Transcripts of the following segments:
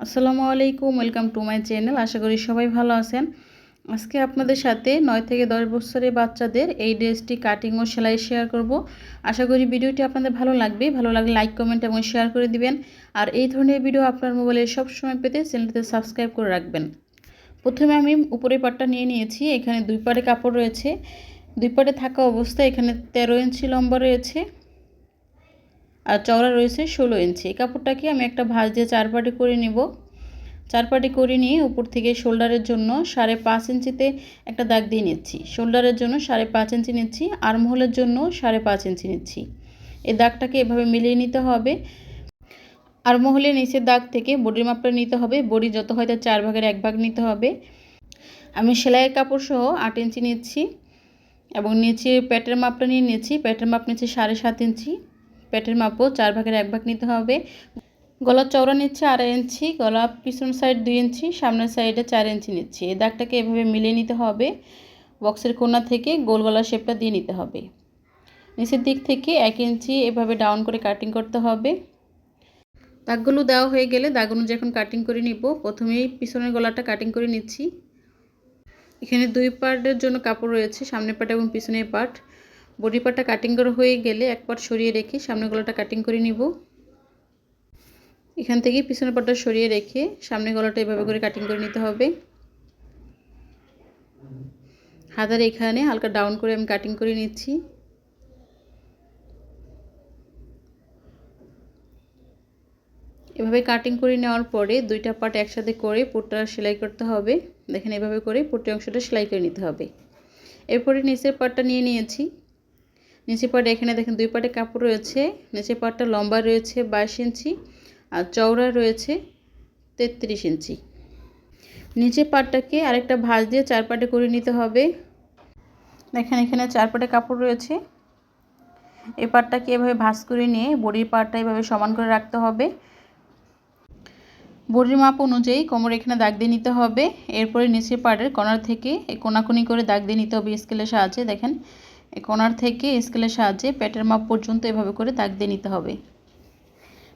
আসসালামু আলাইকুম, welcome to my channel. আশা করি সবাই ভালো আছেন। আজকে আপনাদের সাথে নয় থেকে দশ বছরের বাচ্চাদের এই ড্রেসটি কাটিং ও সেলাই শেয়ার করব। আশা করি ভিডিওটি আপনাদের ভালো লাগবে। ভালো লাগলে লাইক কমেন্ট এবং শেয়ার করে দিবেন। আর এই ধরনের ভিডিও আপনার মোবাইলে সবসময় পেতে চ্যানেলটিতে সাবস্ক্রাইব করে রাখবেন। প্রথমে আমি উপরের পাটটা নিয়ে নিয়েছি। এখানে দুই পাটে কাপড় রয়েছে। দুই পাটে থাকা অবস্থায় এখানে তেরো ইঞ্চি লম্বা রয়েছে। আর চওড়া রয়েছে ষোলো ইঞ্চি এই কাপড়টাকে আমি একটা ভাঁজ দিয়ে চার পাটি করে নিব। চার পাটি করে নিয়ে উপর থেকে শোল্ডারের জন্য সাড়ে পাঁচ ইঞ্চিতে একটা দাগ দিয়ে নিচ্ছি। শোল্ডারের জন্য সাড়ে পাঁচ ইঞ্চি নিচ্ছি, আর্মহোলের জন্য সাড়ে পাঁচ ইঞ্চি নিচ্ছি। এই দাগটাকে এভাবে মিলিয়ে নিতে হবে। আর্মহোলের নিচের দাগ থেকে বডির মাপটা নিতে হবে। বডি যত হয় তার চার ভাগের এক ভাগ নিতে হবে। আমি সেলাইয়ের কাপড় সহ আট ইঞ্চি নিচ্ছি এবং নিচে প্যাটের মাপটা নিয়ে নিচ্ছি। প্যাটের মাপ নিচ্ছি সাড়ে সাত ইঞ্চি। পেটের মাপও চার ভাগের এক ভাগ নিতে হবে। গলার চওড়া নিচ্ছে আড়াই ইঞ্চি, গলা পিছন সাইড দুই ইঞ্চি, সামনের সাইডে চার ইঞ্চি নিচ্ছি। এই দাগটাকে এভাবে মিলিয়ে নিতে হবে। বক্সের কোনা থেকে গোল গলার শেপটা দিয়ে নিতে হবে। নিচের দিক থেকে এক ইঞ্চি এভাবে ডাউন করে কাটিং করতে হবে। দাগগুলো দেওয়া হয়ে গেলে দাগ অনুযায়ী এখন কাটিং করে নিব। প্রথমেই পিছনের গলাটা কাটিং করে নিচ্ছি। এখানে দুই পার্টের জন্য কাপড় রয়েছে, সামনের পার্ট এবং পিছনের পার্ট বডি পার্টটা কাটিং করা হয়ে গেলে এক পার্ট সরিয়ে রেখে সামনে গলাটা কাটিং করে নিব। এখান থেকে পিছনের পার্টটা সরিয়ে রেখে সামনের গলাটা এভাবে করে কাটিং করে নিতে হবে। হাতার এখানে হালকা ডাউন করে আমি কাটিং করে নিচ্ছি। এভাবে কাটিং করে নেওয়ার পরে দুইটা পার্ট একসাথে করে পোটটা সেলাই করতে হবে। দেখেন এভাবে করে পুট্টি অংশটা সেলাই করে নিতে হবে। এরপরে নিচের পার্টটা নিয়ে নিয়েছি। নিচের পাটে এখানে দেখেন দুই পাটে কাপড় রয়েছে। নিচের পাটটা লম্বা রয়েছে বাইশ ইঞ্চি আর চওড়া রয়েছে তেত্রিশ ইঞ্চি। নিচের পাটটাকে আরেকটা ভাঁজ দিয়ে চার পাটে করে নিতে হবে। দেখেন এখানে চার পাটে কাপড় রয়েছে। এই পাটটাকে এভাবে ভাঁজ করে নিয়ে বডির পাটটা এভাবে সমান করে রাখতে হবে। বডির মাপ অনুযায়ী কোমর এখানে দাগ দিয়ে নিতে হবে। এরপরে নিচের পাটের কর্নার থেকে কোনাকুনি করে দাগ দিয়ে নিতে হবে স্কেলের সাহায্যে। দেখেন কোনার থেকে স্কেলের সাহায্যে পেটের মাপ পর্যন্ত এভাবে করে দাগ দিয়ে নিতে হবে।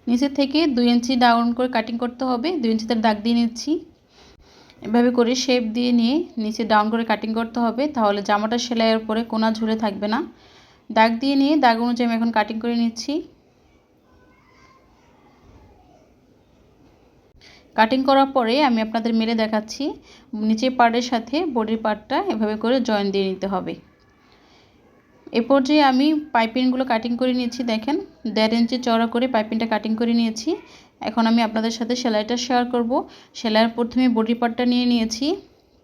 নিচের থেকে দুই ইঞ্চি ডাউন করে কাটিং করতে হবে। দুই ইঞ্চিতে দাগ দিয়ে নিচ্ছি। এভাবে করে শেপ দিয়ে নিয়ে নিচে ডাউন করে কাটিং করতে হবে। তাহলে জামাটা সেলাইয়ের পরে কোনা ঝুলে থাকবে না। দাগ দিয়ে নিয়ে দাগ অনুযায়ী আমি এখন কাটিং করে নিচ্ছি। কাটিং করার পরে আমি আপনাদের মেরে দেখাচ্ছি। নিচের পার্টের সাথে বডির পার্টটা এভাবে করে জয়েন দিয়ে নিতে হবে। এ পর্যায়ে আমি পাইপিংগুলো কাটিং করে নিয়েছি, দেখেন। দেড় ইঞ্চি চড়া করে পাইপিংটা কাটিং করে নিয়েছি। এখন আমি আপনাদের সাথে সেলাইটা শেয়ার করব। সেলাইয়ের প্রথমে বডি পার্টটা নিয়ে নিয়েছি।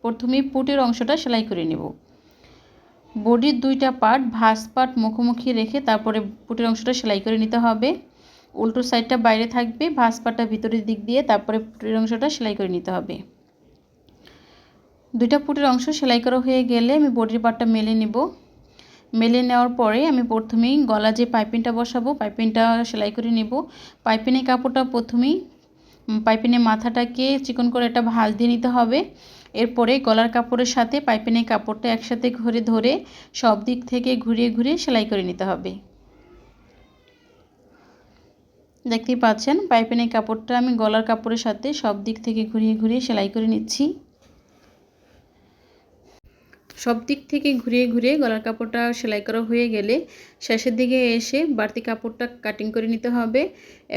প্রথমেই পুটের অংশটা সেলাই করে নেব। বডির দুইটা পার্ট ভাস পার্ট মুখোমুখি রেখে তারপরে পুটের অংশটা সেলাই করে নিতে হবে। উল্টো সাইডটা বাইরে থাকবে ভাস পার্টটা ভিতরের দিক দিয়ে তারপরে পুটের অংশটা সেলাই করে নিতে হবে। দুইটা পুটের অংশ সেলাই করা হয়ে গেলে আমি বডির পার্টটা মেলে নেব। মেলে নেওয়ার পরে আমি প্রথমেই গলা যে পাইপিংটা বসাবো, পাইপিংটা সেলাই করে নেব। পাইপিনের কাপড়টা প্রথমেই পাইপিনের মাথাটাকে চিকন করে একটা ভাঁজ দিয়ে নিতে হবে। এরপরে গলার কাপড়ের সাথে পাইপিনের কাপড়টা একসাথে ঘুরে ধরে সব দিক থেকে ঘুরিয়ে ঘুরিয়ে সেলাই করে নিতে হবে। দেখতেই পাচ্ছেন, পাইপিনের কাপড়টা আমি গলার কাপড়ের সাথে সব দিক থেকে ঘুরিয়ে ঘুরিয়ে সেলাই করে নিচ্ছি। সব দিক থেকে ঘুরিয়ে ঘুরিয়ে গলার কাপড়টা সেলাই করা হয়ে গেলে শেষের দিকে এসে বাড়তি কাপড়টা কাটিং করে নিতে হবে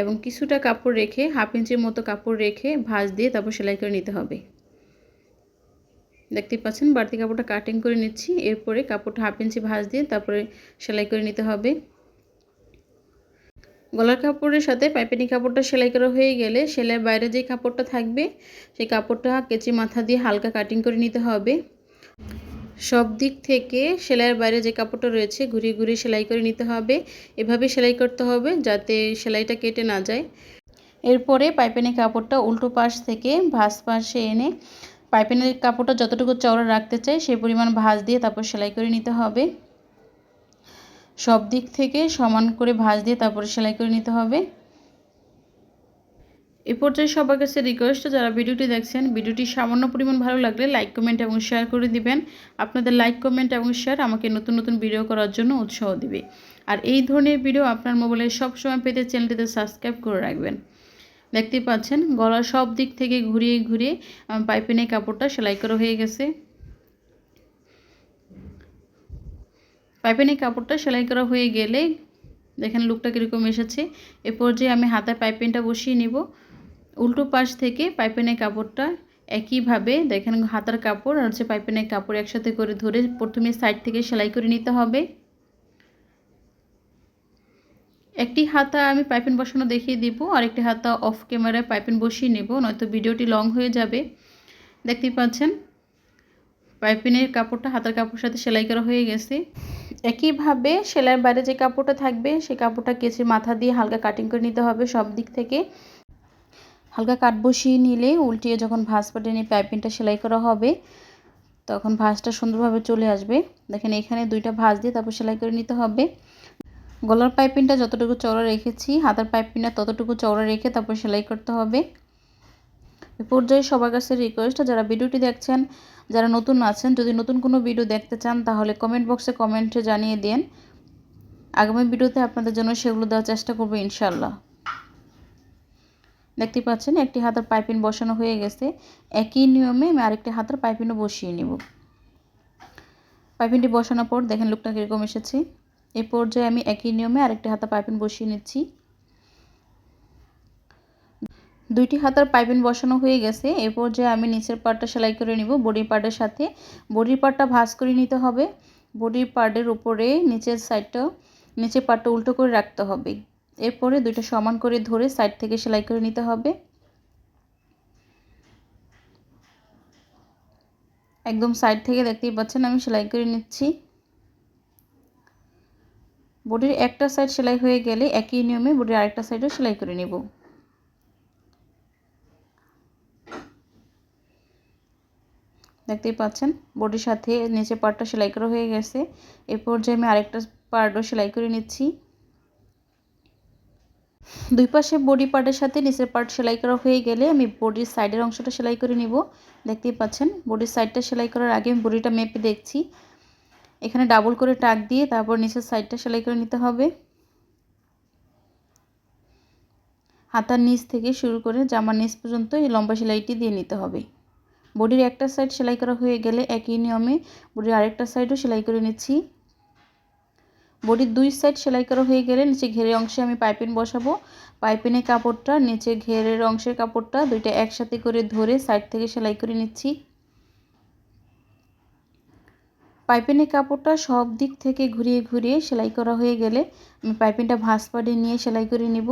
এবং কিছুটা কাপড় রেখে হাফ ইঞ্চির মতো কাপড় রেখে ভাঁজ দিয়ে তারপর সেলাই করে নিতে হবে। দেখতে পাচ্ছেন, বাড়তি কাপড়টা কাটিং করে নিচ্ছি, এরপরে কাপড়টা হাফ ইঞ্চি ভাঁজ দিয়ে তারপরে সেলাই করে নিতে হবে। গলার কাপড়ের সাথে পাইপিনি কাপড়টা সেলাই করা হয়ে গেলে সেলাইয়ের বাইরে যে কাপড়টা থাকবে, সেই কাপড়টা কেচি মাথা দিয়ে হালকা কাটিং করে নিতে হবে। সব দিক থেকে সেলাইয়ের বাইরে যে কাপড়টা রয়েছে, ঘুরিয়ে ঘুরিয়ে সেলাই করে নিতে হবে। এভাবে সেলাই করতে হবে যাতে সেলাইটা কেটে না যায়। এরপরে পাইপেনের কাপড়টা উল্টো পাশ থেকে ভাঁজ পাশে এনে পাইপেনের কাপড়টা যতটুকু চওড়া রাখতে চাই, সেই পরিমাণ ভাঁজ দিয়ে তারপর সেলাই করে নিতে হবে। সব দিক থেকে সমান করে ভাঁজ দিয়ে তারপরে সেলাই করে নিতে হবে। এ পর্যায়ে সবার কাছে রিকোয়েস্ট যারা ভিডিওটি দেখছেন, ভিডিওটি সামান্য পরিমাণ ভালো লাগলে লাইক কমেন্ট এবং শেয়ার করে দিবেন। আপনাদের লাইক কমেন্ট এবং শেয়ার আমাকে নতুন নতুন ভিডিও করার জন্য উৎসাহ দিবে। আর এই ধরনের ভিডিও আপনার মোবাইলে সবসময় পেতে চ্যানেলটিতে সাবস্ক্রাইব করে রাখবেন। দেখতে পাচ্ছেন গলা সব দিক থেকে ঘুরিয়ে ঘুরিয়ে পাইপিনের কাপড়টা সেলাই করা হয়ে গেছে। পাইপিনের কাপড়টা সেলাই করা হয়ে গেলে, দেখেন লুকটা কীরকম এসেছে। এ পর্যায়ে আমি হাতের পাইপিনটা বসিয়ে নিব। উল্টো পাশ থেকে পাইপেনের কাপড়টা একইভাবে দেখেন হাতার কাপড় আর হচ্ছে পাইপেনের কাপড় একসাথে করে ধরে প্রথমে সাইড থেকে সেলাই করে নিতে হবে। একটি হাতা আমি পাইপেন বসানো দেখিয়ে দিব আর একটি হাতা অফ ক্যামেরায় পাইপেন বসিয়ে নেব, নয়তো ভিডিওটি লং হয়ে যাবে। দেখতেই পাচ্ছেন, পাইপিনের কাপড়টা হাতার কাপড়ের সাথে সেলাই করা হয়ে গেছে। একইভাবে সেলাইয়ের বাইরে যে কাপড়টা থাকবে সেই কাপড়টা কেচে মাথা দিয়ে হালকা কাটিং করে নিতে হবে সব দিক থেকে। হালকা কাট বসিয়ে নিলে উল্টিয়ে যখন ভাঁজ পাটে নিয়ে পাইপিংটা সেলাই করা হবে, তখন ভাঁজটা সুন্দরভাবে চলে আসবে। দেখেন এখানে দুইটা ভাঁজ দিয়ে তারপর সেলাই করে নিতে হবে। গলার পাইপিংটা যতটুকু চওড়া রেখেছি, হাতার পাইপিংটা ততটুকু চওড়া রেখে তারপর সেলাই করতে হবে। এ পর্যায়ে সবার কাছে রিকোয়েস্ট যারা ভিডিওটি দেখছেন, যারা নতুন আছেন, যদি নতুন কোনো ভিডিও দেখতে চান, তাহলে কমেন্ট বক্সে কমেন্টে জানিয়ে দেন। আগামী ভিডিওতে আপনাদের জন্য সেগুলো দেওয়ার চেষ্টা করব ইনশাল্লাহ দেখতে পাচ্ছেন, একটি হাতের পাইপিন বসানো হয়ে গেছে। একই নিয়মে আমি আরেকটি হাতের পাইপিনও বসিয়ে নিব। পাইপিনটি বসানোর পর দেখেন লুকটা কীরকম এসেছে। এই পর্যায়ে আমি একই নিয়মে আরেকটি হাতের পাইপিন বসিয়ে নিচ্ছি। দুইটি হাতার পাইপিন বসানো হয়ে গেছে। এ পর্যায়ে আমি নিচের পার্টটা সেলাই করে নিব বডি পার্টের সাথে। বডির পার্টটা ভাঁজ করে নিতে হবে। বডির পার্টের উপরে নিচের সাইডটা, নিচের পার্টটা উল্টো করে রাখতে হবে। এরপরে দুইটা সমান করে ধরে সাইড থেকে সেলাই করে নিতে হবে। একদম সাইড থেকে দেখতেই পাচ্ছেন আমি সেলাই করে নিচ্ছি। বডির একটা সাইড সেলাই হয়ে গেলে একই নিয়মে বডির আরেকটা সাইডও সেলাই করে নেব। দেখতেই পাচ্ছেন বডির সাথে নিচে পার্টটা সেলাই করা হয়ে গেছে। এরপর যে আমি আরেকটা পার্টও সেলাই করে নিচ্ছি। দুই পাশে বডি পার্টের সাথে নিচের পার্ট সেলাই করা হয়ে গেলে আমি বডির সাইডের অংশটা সেলাই করে নিব। দেখতেই পাচ্ছেন বডির সাইডটা সেলাই করার আগে আমি বডিটা মেপে দেখছি। এখানে ডাবল করে টাক দিয়ে তারপর নিচের সাইডটা সেলাই করে নিতে হবে। হাতার নিচ থেকে শুরু করে জামার নিচ পর্যন্ত এই লম্বা সেলাইটি দিয়ে নিতে হবে। বডির একটা সাইড সেলাই করা হয়ে গেলে একই নিয়মে বডির আরেকটা সাইডও সেলাই করে নিচ্ছি। বডির দুই সাইড সেলাই করা হয়ে গেলে নিচে ঘেরের অংশে আমি পাইপিন বসাবো। পাইপিনের কাপড়টা নিচে ঘেরের অংশের কাপড়টা দুইটা একসাথে করে ধরে সাইড থেকে সেলাই করে নিচ্ছি। পাইপিনের কাপড়টা সব দিক থেকে ঘুরিয়ে ঘুরিয়ে সেলাই করা হয়ে গেলে আমি পাইপিনটা ভাঁজ পাড়ে নিয়ে সেলাই করে নিব।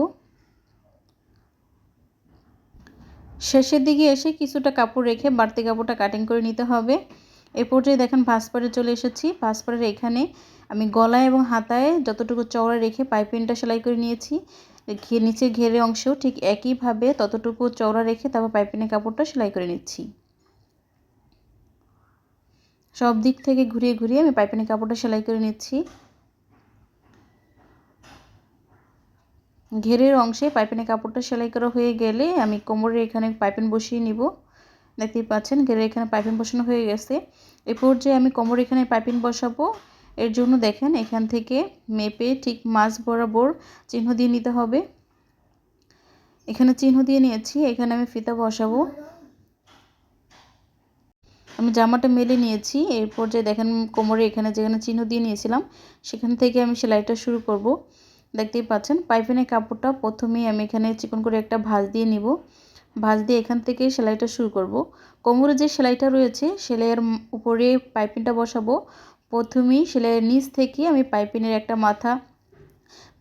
শেষের দিকে এসে কিছুটা কাপড় রেখে বাড়তি কাপড়টা কাটিং করে নিতে হবে। এ পর্যায়ে দেখেন ভাঁজপাড়ে চলে এসেছি। ভাঁজপাড়ের এখানে আমি গলায় এবং হাতায় যতটুকু চওড়া রেখে পাইপিনটা সেলাই করে নিয়েছি। নিচে ঘেরে অংশেও ঠিক একইভাবে ততটুকু চওড়া রেখে তারপর পাইপিনের কাপড়টা সেলাই করে নিচ্ছি। সব দিক থেকে ঘুরিয়ে ঘুরিয়ে আমি পাইপিনের কাপড়টা সেলাই করে নিচ্ছি। ঘেরের অংশে পাইপিনের কাপড়টা সেলাই করা হয়ে গেলে আমি কোমরের এখানে পাইপিন বসিয়ে নিব। দেখতেই পাচ্ছেন, গেলে এখানে পাইপিন বসানো হয়ে গেছে। এরপর যে আমি কোমর এখানে পাইপিন বসাবো। এর জন্য দেখেন, এখান থেকে মেপে ঠিক মাছ বরাবর চিহ্ন দিয়ে নিতে হবে। এখানে চিহ্ন দিয়ে নিয়েছি, এখানে আমি ফিতা বসাবো। আমি জামাটা মেলে নিয়েছি এরপর যে দেখেন কোমরে এখানে যেখানে চিহ্ন দিয়ে নিয়েছিলাম, সেখান থেকে আমি সেলাইটা শুরু করব। দেখতেই পাচ্ছেন, পাইপিনের কাপড়টা প্রথমেই আমি এখানে চিকন করে একটা ভাঁজ দিয়ে নিব। ভাঁজ দিয়ে এখান থেকে সেলাইটা শুরু করব। কোমরে যে সেলাইটা রয়েছে, সেলাইয়ের উপরে পাইপিনটা বসাবো। প্রথমেই সেলাইয়ের নিচ থেকে আমি পাইপিনের একটা মাথা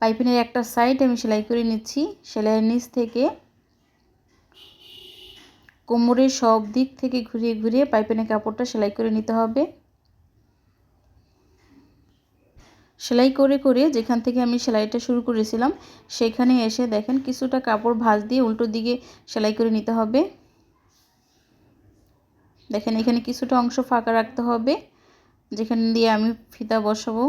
পাইপিনের একটা সাইড আমি সেলাই করে নিচ্ছি। সেলাইয়ের নিচ থেকে কোমরের সব দিক থেকে ঘুরিয়ে ঘুরিয়ে পাইপিনের কাপড়টা সেলাই করে নিতে হবে। সেলাই করে করে যেখান থেকে আমি সেলাইটা শুরু করেছিলাম, সেখানে এসে দেখেন কিছুটা কাপড় ভাঁজ দিয়ে উল্টো দিকে সেলাই করে নিতে হবে। দেখেন এখানে কিছুটা অংশ ফাঁকা রাখতে হবে, যেখান দিয়ে আমি ফিতা বসাবো।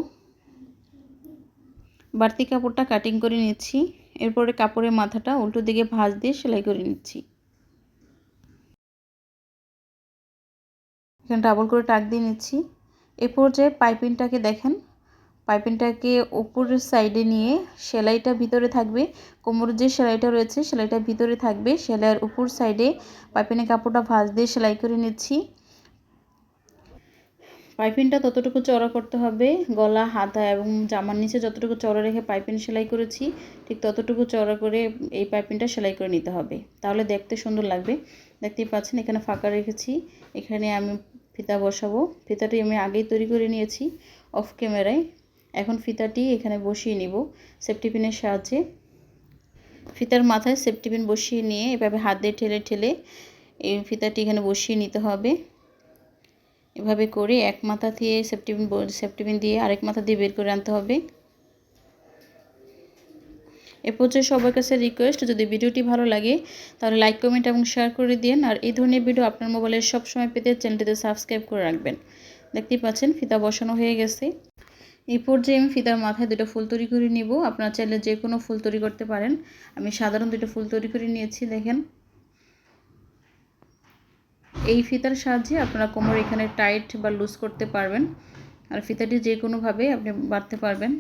বাড়তি কাপড়টা কাটিং করে নিচ্ছি, এরপরে কাপড়ের মাথাটা উল্টো দিকে ভাঁজ দিয়ে সেলাই করে নিচ্ছি। এখানে ডাবল করে টাক দিয়ে নিচ্ছি। এ পর্যায়ে পাইপিংটাকে দেখেন পাইপিংটাকে উপরের সাইডে নিয়ে সেলাইটা ভিতরে থাকবে। কোমরের যে সেলাইটা রয়েছে, সেলাইটা ভিতরে থাকবে। সেলাইয়ের উপর সাইডে পাইপিনের কাপড়টা ভাঁজ দিয়ে সেলাই করে নিচ্ছি। পাইপিংটা ততটুকু চড়া করতে হবে। গলা, হাতা এবং জামার নিচে যতটুকু চড়া রেখে পাইপিং সেলাই করেছি, ঠিক ততটুকু চড়া করে এই পাইপিংটা সেলাই করে নিতে হবে। তাহলে দেখতে সুন্দর লাগবে। দেখতেই পাচ্ছেন, এখানে ফাঁকা রেখেছি। এখানে আমি ফিতা বসাবো। ফিতাটি আমি আগেই তৈরি করে নিয়েছি, অফ ক্যামেরায়। এখন ফিতাটি এখানে বসিয়ে নিব সেফটি পিনের সাহায্যে। ফিতার মাথায় সেফটি পিন বসিয়ে নিয়ে এভাবে হাত দিয়ে ঠেলে ঠেলে এই ফিতাটি এখানে বসিয়ে নিতে হবে। এভাবে করে এক মাথা দিয়ে সেফটিপিন সেফটিপিন দিয়ে আরেক মাথা দিয়ে বের করে আনতে হবে। এ পর্যায়ে সবার কাছে রিকোয়েস্ট যদি ভিডিওটি ভালো লাগে তাহলে লাইক কমেন্ট এবং শেয়ার করে দিন। আর এই ধরনের ভিডিও আপনার মোবাইলে সবসময় পেতে চ্যানেলটিতে সাবস্ক্রাইব করে রাখবেন। দেখতেই পাচ্ছেন ফিতা বসানো হয়ে গেছে। এই পর্যায়ে আমি ফিতার মাথায় দুটো ফুল তৈরি করে নিব। আপনার চাইলে যে কোনো ফুল তৈরি করতে পারেন। আমি সাধারণ দুটো ফুল তৈরি করে নিয়েছি, দেখেন। এই ফিতার সাহায্যে আপনারা কোমর এখানে টাইট বা লুজ করতে পারবেন। আর ফিতাটি যে কোনোভাবে আপনি বাড়তে পারবেন।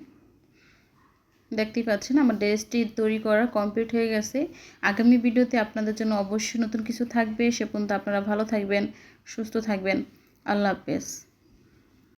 দেখতেই পাচ্ছেন, আমার ড্রেসটি তৈরি করা কমপ্লিট হয়ে গেছে। আগামী ভিডিওতে আপনাদের জন্য অবশ্যই নতুন কিছু থাকবে। সে পর্যন্ত আপনারা ভালো থাকবেন, সুস্থ থাকবেন। আল্লাহ হাফেজ।